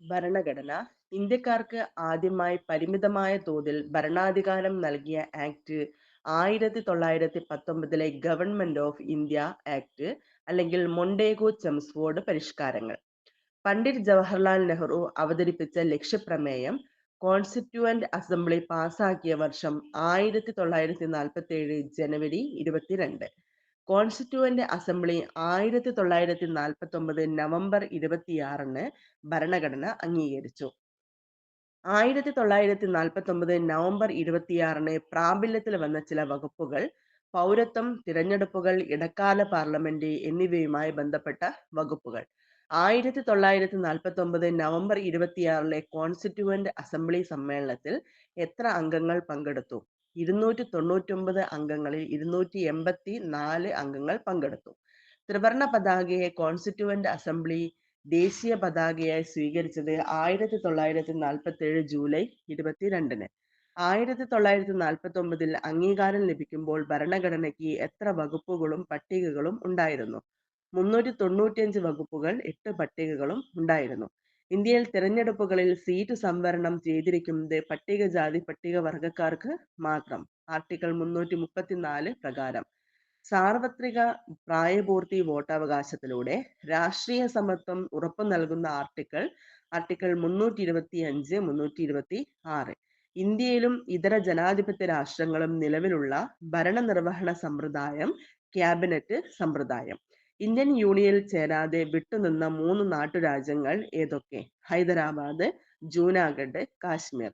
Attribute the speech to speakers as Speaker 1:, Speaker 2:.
Speaker 1: ഭരണഘടന ഇന്ത്യക്കാർക്ക് ആദ്യമായി പരിമിതമായ തോതിൽ ഭരണാധികാരം നൽകിയ ആക്ട് ആയിരത്തി തൊള്ളായിരത്തി പത്തൊമ്പതിലെ ഗവൺമെന്റ് ഓഫ് ഇന്ത്യ ആക്ട് അല്ലെങ്കിൽ മൊണ്ടേഗോ ചെംസ്ഫോർഡ് പരിഷ്കാരങ്ങൾ. പണ്ഡിറ്റ് ജവഹർലാൽ നെഹ്റു അവതരിപ്പിച്ച ലക്ഷ്യപ്രമേയം കോൺസ്റ്റിറ്റ്യൂവന്റ് അസംബ്ലി പാസാക്കിയ വർഷം ആയിരത്തി തൊള്ളായിരത്തി നാൽപ്പത്തി ഏഴ് ജനുവരി ഇരുപത്തിരണ്ട്. കോൺസ്റ്റിറ്റ്യൂവന്റ് അസംബ്ലി ആയിരത്തി തൊള്ളായിരത്തി നാൽപ്പത്തി ഒമ്പത് നവംബർ ഇരുപത്തിയാറിന് ഭരണഘടന അംഗീകരിച്ചു. ആയിരത്തി തൊള്ളായിരത്തി നാൽപ്പത്തി ഒമ്പത് നവംബർ ഇരുപത്തിയാറിന് പ്രാബല്യത്തിൽ വന്ന ചില വകുപ്പുകൾ പൗരത്വം തിരഞ്ഞെടുപ്പുകൾ ഇടക്കാല പാർലമെന്റ് എന്നിവയുമായി ബന്ധപ്പെട്ട വകുപ്പുകൾ. ആയിരത്തി തൊള്ളായിരത്തി നാൽപ്പത്തി ഒമ്പത് നവംബർ ഇരുപത്തിയാറിലെ കോൺസ്റ്റിറ്റ്യൂവന്റ് അസംബ്ലി സമ്മേളനത്തിൽ എത്ര അംഗങ്ങൾ പങ്കെടുത്തു? ഇരുന്നൂറ്റി തൊണ്ണൂറ്റൊമ്പത് അംഗങ്ങളിൽ ഇരുന്നൂറ്റി എൺപത്തി നാല് അംഗങ്ങൾ പങ്കെടുത്തു. ത്രിവർണ പതാകയെ കോൺസ്റ്റിറ്റ്യൂവന്റ് അസംബ്ലി ദേശീയ പതാകയായി സ്വീകരിച്ചത് ആയിരത്തി തൊള്ളായിരത്തി നാൽപ്പത്തി ഏഴ് ജൂലൈ ഇരുപത്തിരണ്ടിന്. ആയിരത്തി തൊള്ളായിരത്തി നാൽപ്പത്തി ഒമ്പതിൽ അംഗീകാരം ലഭിക്കുമ്പോൾ ഭരണഘടനയ്ക്ക് എത്ര വകുപ്പുകളും പട്ടികകളും ഉണ്ടായിരുന്നു? മുന്നൂറ്റി തൊണ്ണൂറ്റിയഞ്ച് വകുപ്പുകൾ എട്ട് പട്ടികകളും ഉണ്ടായിരുന്നു. ഇന്ത്യയിൽ തിരഞ്ഞെടുപ്പുകളിൽ സീറ്റ് സംവരണം ചെയ്തിരിക്കുന്നത് പട്ടികജാതി പട്ടികവർഗക്കാർക്ക് മാത്രം. ആർട്ടിക്കിൾ മുന്നൂറ്റി മുപ്പത്തിനാല് പ്രകാരം. സാർവത്രിക പ്രായപൂർത്തി വോട്ടവകാശത്തിലൂടെ രാഷ്ട്രീയ സമത്വം ഉറപ്പു നൽകുന്ന ആർട്ടിക്കിൾ ആർട്ടിക്കിൾ മുന്നൂറ്റി ഇരുപത്തി അഞ്ച് മുന്നൂറ്റി ഇരുപത്തി ആറ് ഇന്ത്യയിലും ഇതര ജനാധിപത്യ രാഷ്ട്രങ്ങളും നിലവിലുള്ള ഭരണനിർവഹണ സമ്പ്രദായം ക്യാബിനറ്റ് സമ്പ്രദായം. ഇന്ത്യൻ യൂണിയനിൽ ചേരാതെ വിട്ടുനിന്ന മൂന്ന് നാട്ടുരാജ്യങ്ങൾ ഏതൊക്കെ? ഹൈദരാബാദ് ജൂനാഗഡ് കാശ്മീർ.